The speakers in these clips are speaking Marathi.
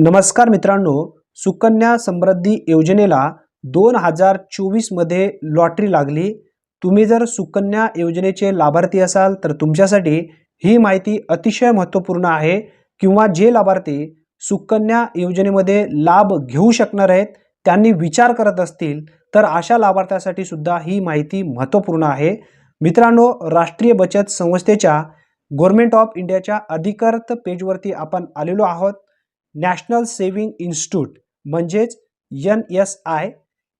नमस्कार मित्रांनो सुकन्या समृद्धी योजनेला दोन हजार चोवीसमध्ये लॉटरी लागली. तुम्ही जर सुकन्या योजनेचे लाभार्थी असाल तर तुमच्यासाठी ही माहिती अतिशय महत्त्वपूर्ण आहे. किंवा जे लाभार्थी सुकन्या योजनेमध्ये लाभ घेऊ शकणार आहेत त्यांनी विचार करत असतील तर अशा लाभार्थ्यासाठी सुद्धा ही माहिती महत्त्वपूर्ण आहे. मित्रांनो राष्ट्रीय बचत संस्थेच्या गव्हर्मेंट ऑफ इंडियाच्या अधिकृत पेजवरती आपण आलेलो आहोत. नॅशनल सेव्हिंग इन्स्टिट्यूट म्हणजेच एन एस आय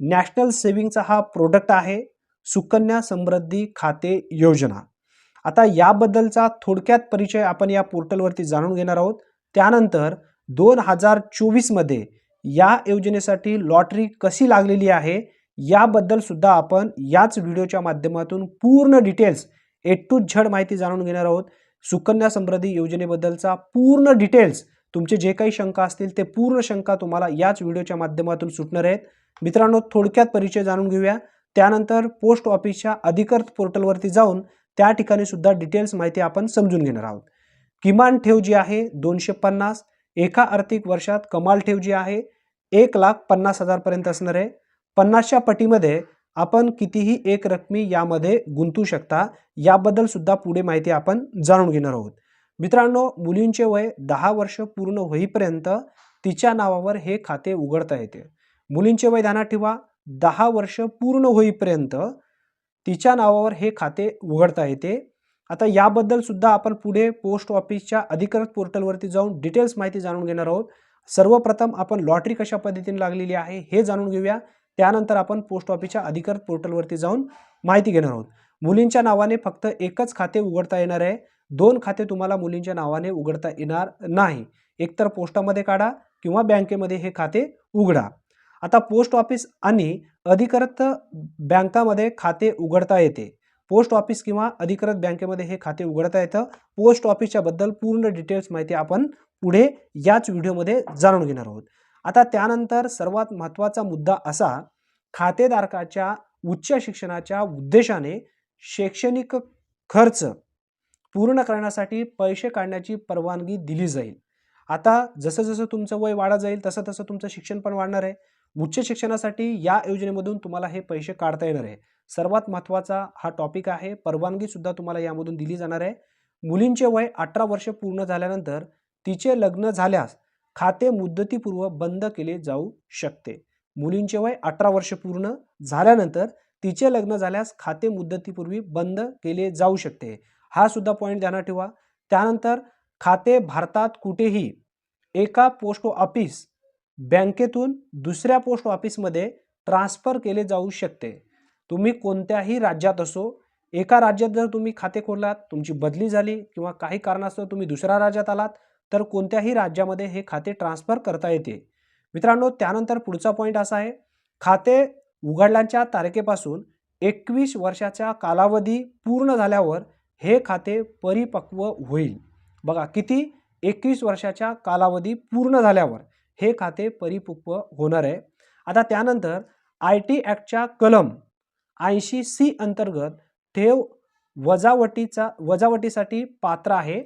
नॅशनल सेविंगचा हा प्रोडक्ट आहे सुकन्या समृद्धी खाते योजना. आता याबद्दलचा थोडक्यात परिचय आपण या पोर्टलवरती जाणून घेणार आहोत. त्यानंतर दोन हजार चोवीसमध्ये या योजनेसाठी लॉटरी कशी लागलेली आहे याबद्दल सुद्धा आपण याच व्हिडिओच्या माध्यमातून पूर्ण डिटेल्स ए टू झड माहिती जाणून घेणार आहोत. सुकन्या समृद्धी योजनेबद्दलचा पूर्ण डिटेल्स तुमचे जे काही शंका असतील ते पूर्ण शंका तुम्हाला याच व्हिडिओच्या माध्यमातून सुटणार आहेत. मित्रांनो थोडक्यात परिचय जाणून घेऊया. त्यानंतर पोस्ट ऑफिसच्या अधिकृत पोर्टलवरती जाऊन त्या ठिकाणी सुद्धा डिटेल्स माहिती आपण समजून घेणार आहोत. किमान ठेव जी आहे दोनशे पन्नास. एका आर्थिक वर्षात कमाल ठेव जी आहे एक लाख पन्नास हजारपर्यंत असणार आहे. पन्नासच्या पटीमध्ये आपण कितीही एक रकमी यामध्ये गुंतू शकता याबद्दल सुद्धा पुढे माहिती आपण जाणून घेणार आहोत. मित्रांनो मुलींचे वय दहा वर्ष पूर्ण होईपर्यंत तिच्या नावावर हे खाते उघडता येते. मुलींचे वय ध्यानात ठेवा दहा वर्ष पूर्ण होईपर्यंत तिच्या नावावर हे खाते उघडता येते. आता याबद्दल सुद्धा आपण पुढे पोस्ट ऑफिसच्या अधिकृत पोर्टलवरती जाऊन डिटेल्स माहिती जाणून घेणार आहोत. सर्वप्रथम आपण लॉटरी कशा पद्धतीने लागलेली आहे हे जाणून घेऊया. त्यानंतर आपण पोस्ट ऑफिसच्या अधिकृत पोर्टलवरती जाऊन माहिती घेणार आहोत. मुलींच्या नावाने फक्त एकच खाते उघडता येणार आहे. दोन खाते तुम्हाला मुलींच्या नावाने उघडता येणार नाही. एकतर पोस्टामध्ये काढा किंवा बँकेमध्ये हे खाते उघडा. आता पोस्ट ऑफिस आणि अधिकृत बँकामध्ये खाते उघडता येते. पोस्ट ऑफिस किंवा अधिकृत बँकेमध्ये हे खाते उघडता येतं. पोस्ट ऑफिसच्या बद्दल पूर्ण डिटेल्स माहिती आपण पुढे याच व्हिडिओमध्ये जाणून घेणार आहोत. आता त्यानंतर सर्वात महत्त्वाचा मुद्दा असा खातेधारकाच्या उच्च शिक्षणाच्या उद्देशाने शैक्षणिक खर्च पूर्ण करण्यासाठी पैसे काढण्याची परवानगी दिली जाईल. आता जसं जसं तुमचं वय वाढत जाईल तसं तसं तुमचं शिक्षण पण वाढणार आहे. उच्च शिक्षणासाठी या योजनेमधून तुम्हाला हे पैसे काढता येणार आहे. सर्वात महत्त्वाचा हा टॉपिक आहे. परवानगीसुद्धा तुम्हाला यामधून दिली जाणार आहे. मुलींचे वय अठरा वर्ष पूर्ण झाल्यानंतर तिचे लग्न झाल्यास खाते मुदतीपूर्व बंद केले जाऊ शकते. मुलींचे वय अठरा वर्ष पूर्ण झाल्यानंतर तिचे लग्न झाल्यास खाते मुदतीपूर्वी बंद केले जाऊ शकते. हा सुद्धा पॉईंट ध्यानात ठेवा. त्यानंतर खाते भारतात कुठेही एका पोस्ट ऑफिस बँकेतून दुसऱ्या पोस्ट ऑफिसमध्ये ट्रान्स्फर केले जाऊ शकते. तुम्ही कोणत्याही राज्यात असो एका राज्यात जर तुम्ही खाते खोललात तुमची बदली झाली किंवा काही कारणास्तव तुम्ही दुसऱ्या राज्यात आलात तर कोणत्याही राज्यामध्ये हे खाते ट्रान्स्फर करता येते. मित्रांनो त्यानंतर पुढचा पॉईंट असा आहे. खाते उघडल्याच्या तारखेपासून एकवीस वर्षाचा कालावधी पूर्ण झाल्यावर हे खाते परिपक्व होईल. बघा किती? एकवीस वर्षाच्या कालावधी पूर्ण झाल्यावर हे खाते परिपक्व होणार आहे. आता त्यानंतर आय टी ॲक्टच्या कलम ऐंशी सी अंतर्गत ठेव वजावटीचा वजावटीसाठी पात्र आहे.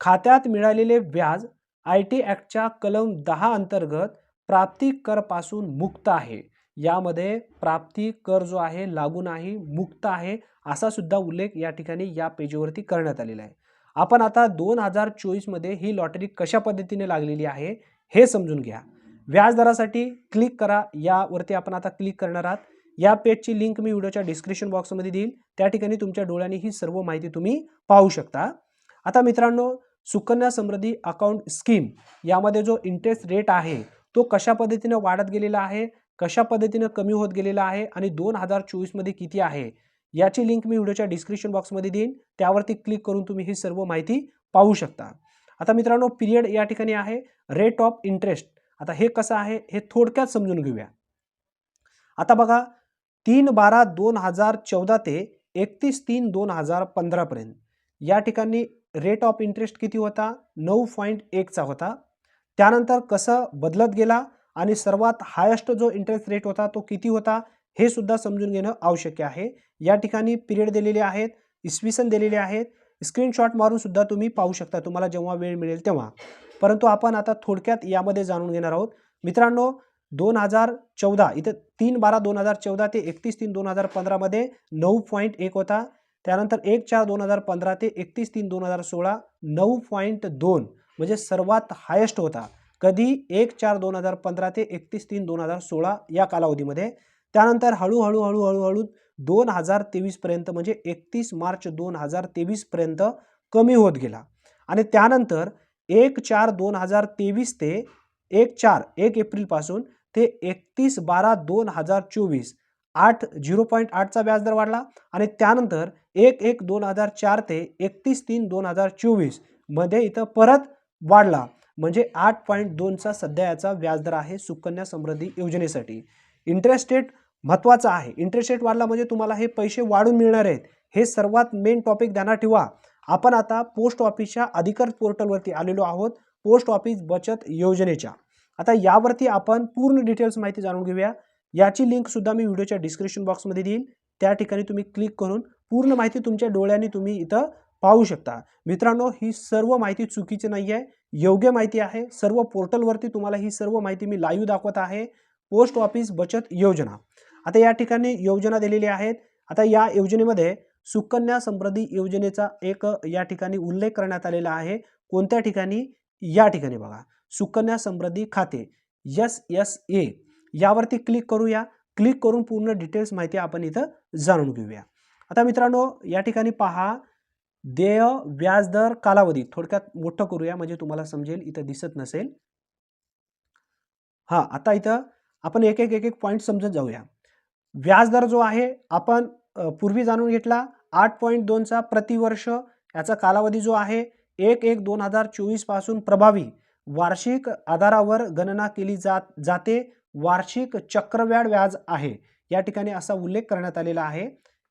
खात्यात मिळालेले व्याज आय टी ॲक्टच्या कलम दहा अंतर्गत प्राप्तिकरपासून मुक्त आहे. यामध्ये प्राप्ती कर जो आहे लागू नाही मुक्त आहे असा सुद्धा उल्लेख या ठिकाणी या पेजवरती करण्यात आलेला आहे. आपण आता दोन हजार चोवीसमध्ये ही लॉटरी कशा पद्धतीने लागलेली आहे हे समजून घ्या. व्याजदरासाठी क्लिक करा यावरती आपण आता क्लिक करणार आहात. या पेजची लिंक मी व्हिडिओच्या डिस्क्रिप्शन बॉक्समध्ये देईल. त्या ठिकाणी तुमच्या डोळ्यांनी ही सर्व माहिती तुम्ही पाहू शकता. आता मित्रांनो सुकन्या समृद्धी अकाउंट स्कीम यामध्ये जो इंटरेस्ट रेट आहे तो कशा पद्धतीने वाढत गेलेला आहे कशा पद्धतीनं कमी होत गेलेला आहे आणि दोन हजार चोवीसमध्ये किती आहे याची लिंक मी व्हिडिओच्या डिस्क्रिप्शन बॉक्समध्ये देईन. त्यावरती क्लिक करून तुम्ही ही सर्व माहिती पाहू शकता. आता मित्रांनो पिरियड या ठिकाणी आहे. Rate of interest. आता हे कसं आहे हे थोडक्यात समजून घेऊया. आता बघा तीन बारा दोन हजार चौदा ते एकतीस तीन दोन हजार पंधरापर्यंत या ठिकाणी रेट ऑफ इंटरेस्ट किती होता? नऊ पॉईंट एकचा होता. त्यानंतर कसं बदलत गेला? आणि सर्वात हायस्ट जो इंटरेस्ट रेट होता तो किती होता हे सुद्धा समजून घेणं आवश्यक आहे. या ठिकाणी पिरियड दिलेले आहेत इसवी सन दिलेले आहेत. स्क्रीनशॉट मारून सुद्धा तुम्ही पाहू शकता तुम्हाला जेव्हा वेळ मिळेल तेव्हा. परंतु आपण आता थोडक्यात यामध्ये जाणून घेणार आहोत. मित्रांनो दोन हजार चौदा इथं तीन बारा दोन हजार चौदा ते एकतीस तीन दोन हजार पंधरामध्ये नऊ पॉईंट एक होता. त्यानंतर एक चार दोन हजार पंधरा ते एकतीस तीन दोन हजार सोळा नऊ पॉईंट दोन म्हणजे सर्वात हायेस्ट होता. कधी एक चार दोन हजार पंधरा ते एकतीस तीन दोन हजार सोळा या कालावधीमध्ये. त्यानंतर हळूहळू हळूहळू हळू दोन हजार तेवीसपर्यंत म्हणजे एकतीस मार्च दोन हजार तेवीसपर्यंत कमी होत गेला. आणि त्यानंतर एक चार दोन हजार तेवीस ते एक चार एक एप्रिलपासून ते एकतीस बारा दोन हजार चोवीस आठ झिरो पॉईंट आठचा व्याजदर वाढला. आणि त्यानंतर एक एक दोन हजार चार ते एकतीस तीन दोन हजार चोवीसमध्ये इथं परत वाढला. म्हणजे आठ पॉईंट दोनचा सध्या याचा व्याजदर आहे सुकन्या समृद्धी योजनेसाठी. इंटरेस्ट रेट महत्त्वाचा आहे. इंटरेस्ट रेट वाढला म्हणजे तुम्हाला हे पैसे वाढून मिळणार आहेत. हे सर्वात मेन टॉपिक ध्यानात ठेवा. आपण आता पोस्ट ऑफिसच्या अधिकृत पोर्टलवरती आलेलो आहोत. पोस्ट ऑफिस बचत योजनेच्या. आता यावरती आपण पूर्ण डिटेल्स माहिती जाणून घेऊया. याची लिंकसुद्धा मी व्हिडिओच्या डिस्क्रिप्शन बॉक्समध्ये देईल त्या ठिकाणी तुम्ही क्लिक करून पूर्ण माहिती तुमच्या डोळ्यांनी तुम्ही इथं पाहू शकता. मित्रांनो ही सर्व माहिती चुकीची नाही आहे. योग्य माहिती आहे. सर्व पोर्टलवरती तुम्हाला ही सर्व माहिती मी लाईव्ह दाखवत आहे. पोस्ट ऑफिस बचत योजना. आता या ठिकाणी योजना दिलेली आहेत. आता या योजनेमध्ये सुकन्या समृद्धी योजनेचा एक या ठिकाणी उल्लेख करण्यात आलेला आहे. कोणत्या ठिकाणी? या ठिकाणी बघा. सुकन्या समृद्धी खाते. यस एस ए यावरती क्लिक करूया. क्लिक करून पूर्ण डिटेल्स माहिती आपण इथं जाणून घेऊया. आता मित्रांनो या ठिकाणी पहा. देय व्याजदर कालावधी. थोडक्यात मोठं करूया म्हणजे तुम्हाला समजेल इथं दिसत नसेल. हां आता इथं आपण एक एक एक एक पॉईंट समजत जाऊया. व्याजदर जो आहे आपण पूर्वी जाणून घेतला आठ पॉईंट दोनचा प्रतिवर्ष याचा कालावधी जो आहे एक एक दोन हजार चोवीसपासून प्रभावी. वार्षिक आधारावर गणना केली जात जाते. वार्षिक चक्रव्याढ व्याज आहे. या ठिकाणी असा उल्लेख करण्यात आलेला आहे.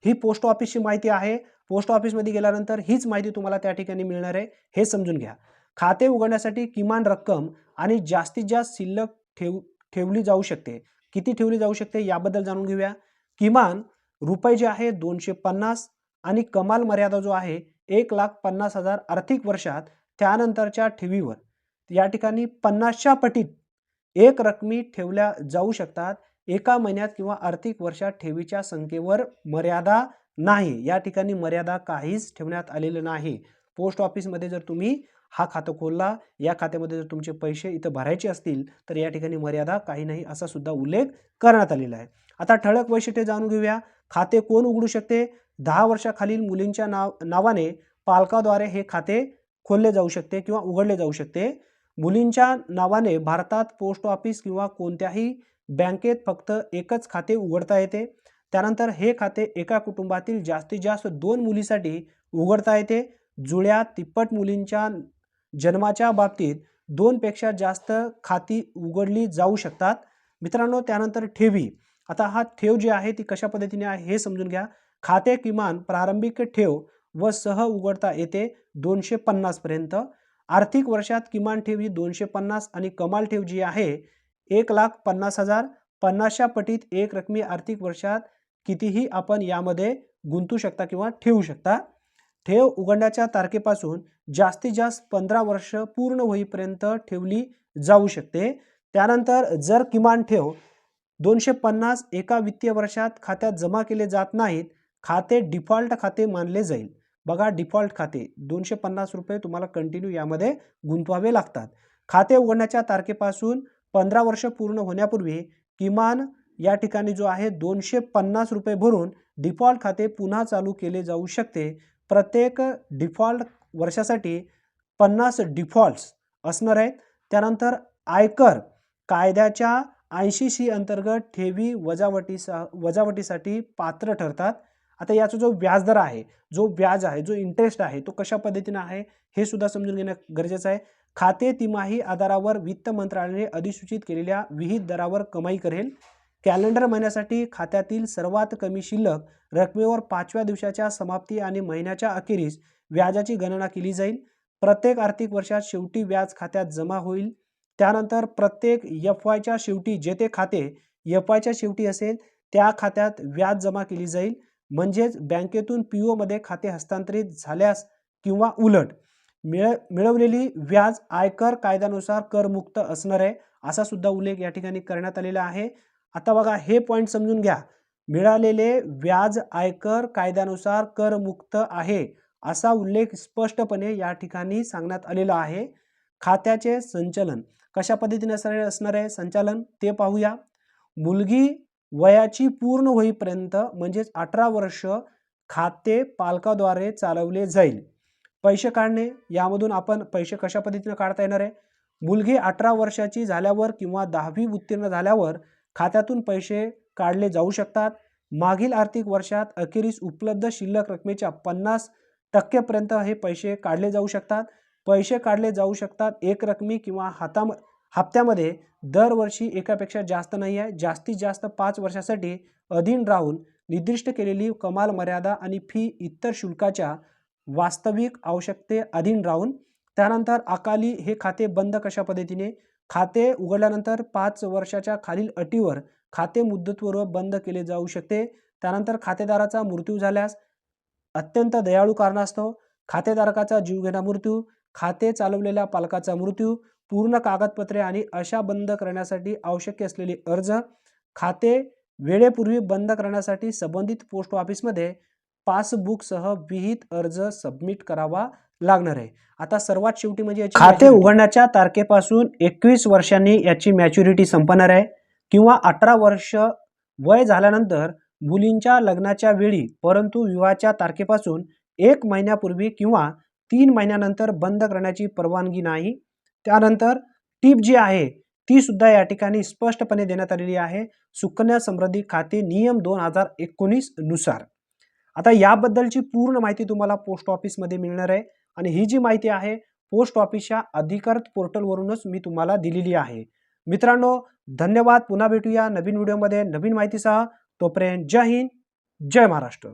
ही पोस्ट ऑफिसची माहिती आहे. पोस्ट ऑफिसमध्ये गेल्यानंतर हीच माहिती तुम्हाला त्या ठिकाणी मिळणार आहे हे समजून घ्या. खाते उघडण्यासाठी किमान रक्कम आणि जास्तीत जास्त शिल्लक ठेव ठेवली जाऊ शकते. किती ठेवली जाऊ शकते याबद्दल जाणून घेऊया. किमान रुपये जे आहे दोनशे पन्नास आणि कमाल मर्यादा जो आहे एक लाख पन्नास हजार आर्थिक वर्षात त्यानंतरच्या ठेवीवर. या ठिकाणी पन्नासच्या पटीत एक रकमी ठेवल्या जाऊ शकतात. एका महिन्यात किंवा आर्थिक वर्षात ठेवीच्या संख्येवर मर्यादा नाही. या ठिकाणी मर्यादा काहीच ठेवण्यात आलेलं नाही. पोस्ट ऑफिसमध्ये जर तुम्ही हा खातं खोलला या खात्यामध्ये जर तुमचे पैसे इथं भरायचे असतील तर या ठिकाणी मर्यादा काही नाही असा सुद्धा उल्लेख करण्यात आलेला आहे. आता ठळक वैशिष्ट्ये जाणून घेऊया. खाते कोण उघडू शकते? दहा वर्षाखालील मुलींच्या नाव नावाने पालकाद्वारे हे खाते खोलले जाऊ शकते किंवा उघडले जाऊ शकते. मुलींच्या नावाने भारतात पोस्ट ऑफिस किंवा कोणत्याही बँकेत फक्त एकच खाते उघडता येते. त्यानंतर हे खाते एका कुटुंबातील जास्तीत जास्त दोन मुलीसाठी उघडता येते. जुळ्या तिप्पट मुलींच्या जन्माच्या बाबतीत दोनपेक्षा जास्त खाती उघडली जाऊ शकतात. मित्रांनो त्यानंतर ठेवी. आता हा ठेव जी आहे ती कशा पद्धतीने आहे हे समजून घ्या. खाते किमान प्रारंभिक ठेव व सह उघडता येते दोनशे पन्नासपर्यंत आर्थिक वर्षात किमान ठेव ही दोनशे पन्नास आणि कमाल ठेव जी आहे एक लाख पन्नास हजार. पन्नासच्या पटीत एक रकमी आर्थिक वर्षात कितीही आपण यामध्ये गुंतू शकता किंवा ठेवू शकता ठेव उघडण्याच्या तारखेपासून जास्तीत जास्त पंधरा वर्ष पूर्ण होईपर्यंत ठेवली जाऊ शकते. त्यानंतर जर किमान ठेव दोनशे पन्नास एका वित्तीय वर्षात खात्यात जमा केले जात नाहीत खाते डिफॉल्ट खाते मानले जाईल. बघा डिफॉल्ट खाते दोनशे पन्नास रुपये तुम्हाला कंटिन्यू यामध्ये गुंतवावे लागतात. खाते उघडण्याच्या तारखेपासून पंधरा वर्ष पूर्ण होण्यापूर्वी किमान या ठिकाणी जो आहे दोनशे पन्नास रुपये भरून डिफॉल्ट खाते पुन्हा चालू केले जाऊ शकते. प्रत्येक डिफॉल्ट वर्षासाठी पन्नास डिफॉल्ट्स असणार आहेत. त्यानंतर आयकर कायद्याच्या ऐंशी सी अंतर्गत ठेवी वजावटीसा वजावटीसाठी पात्र ठरतात. आता याचा जो व्याजदर आहे जो व्याज आहे जो इंटरेस्ट आहे तो कशा पद्धतीनं आहे हे सुद्धा समजून घेणं गरजेचं आहे. खाते तिमाही आधारावर वित्त मंत्रालयाने अधिसूचित केलेल्या विहित दरावर कमाई करेल. कॅलेंडर महिन्यासाठी खात्यातील सर्वात कमी शिल्लक रकमेवर पाचव्या दिवसाच्या समाप्ती आणि महिन्याच्या अखेरीस व्याजाची गणना केली जाईल. प्रत्येक आर्थिक वर्षात शेवटी व्याज खात्यात जमा होईल. त्यानंतर प्रत्येक एफ वायच्या शेवटी जे ते खाते एफ वायच्या शेवटी असेल त्या खात्यात व्याज जमा केली जाईल. म्हणजेच बँकेतून पी ओमध्ये खाते हस्तांतरित झाल्यास किंवा उलट मिळ मिळवलेली व्याज आयकर कायद्यानुसार करमुक्त असणार आहे असा सुद्धा उल्लेख या ठिकाणी करण्यात आलेला आहे. आता बघा हे पॉईंट समजून घ्या. मिळालेले व्याज आयकर कायद्यानुसार करमुक्त आहे असा उल्लेख स्पष्टपणे या ठिकाणी सांगण्यात आलेला आहे. खात्याचे संचलन कशा पद्धतीने असणार असणार आहे संचालन ते पाहूया. मुलगी वयाची पूर्ण होईपर्यंत म्हणजेच अठरा वर्ष खाते पालकाद्वारे चालवले जाईल. पैसे काढणे यामधून आपण पैसे कशा पद्धतीने काढता येणार आहे? मुलगी अठरा वर्षाची झाल्यावर किंवा दहावी उत्तीर्ण झाल्यावर खात्यातून पैसे काढले जाऊ शकतात. मागील आर्थिक वर्षात अखेरीस उपलब्ध शिल्लक रकमेच्या पन्नास टक्केपर्यंत हे पैसे काढले जाऊ शकतात. पैसे काढले जाऊ शकतात एक रकमी किंवा हाताम हप्त्यामध्ये. दरवर्षी एकापेक्षा जास्त नाही आहे. जास्तीत जास्त पाच वर्षासाठी अधीन राहून निर्दिष्ट केलेली कमाल मर्यादा आणि फी इतर शुल्काच्या वास्तविक आवश्यकते अधीन राहून. त्यानंतर अकाली हे खाते बंद कशा पद्धतीने खाते उघडल्यानंतर पाच वर्षाच्या खालील अटीवर खाते मुदतपूर्व बंद केले जाऊ शकते. त्यानंतर खातेदाराचा मृत्यू झाल्यास अत्यंत दयाळू कारणास्तव खातेधारकाचा जीवघेणा मृत्यू खाते चालवलेल्या पालकाचा मृत्यू पूर्ण कागदपत्रे आणि अशा बंद करण्यासाठी आवश्यक असलेली अर्ज खाते वेळेपूर्वी बंद करण्यासाठी संबंधित पोस्ट ऑफिसमध्ये पासबुकसह विहित अर्ज सबमिट करावा लागणार आहे. आता सर्वात शेवटी म्हणजे खाते. उघडण्याच्या तारखेपासून एकवीस वर्षांनी याची मॅच्युरिटी संपणार आहे किंवा अठरा वर्ष वय झाल्यानंतर मुलींच्या लग्नाच्या वेळी परंतु विवाहाच्या तारखेपासून एक महिन्यापूर्वी किंवा तीन महिन्यानंतर बंद करण्याची परवानगी नाही. त्यानंतर टीप जी आहे ती सुद्धा या ठिकाणी स्पष्टपणे देण्यात आलेली आहे. सुकन्या समृद्धी खाते नियम दोन हजार एकोणीसनुसार. आता याबद्दलची पूर्ण माहिती तुम्हाला पोस्ट ऑफिसमध्ये मिळणार आहे. आणि ही जी माहिती आहे पोस्ट ऑफिसच्या अधिकृत पोर्टलवरूनच मी तुम्हाला दिलेली आहे. मित्रांनो धन्यवाद. पुन्हा भेटूया नवीन व्हिडिओमध्ये नवीन माहितीसह. तोपर्यंत जय हिंद जय महाराष्ट्र.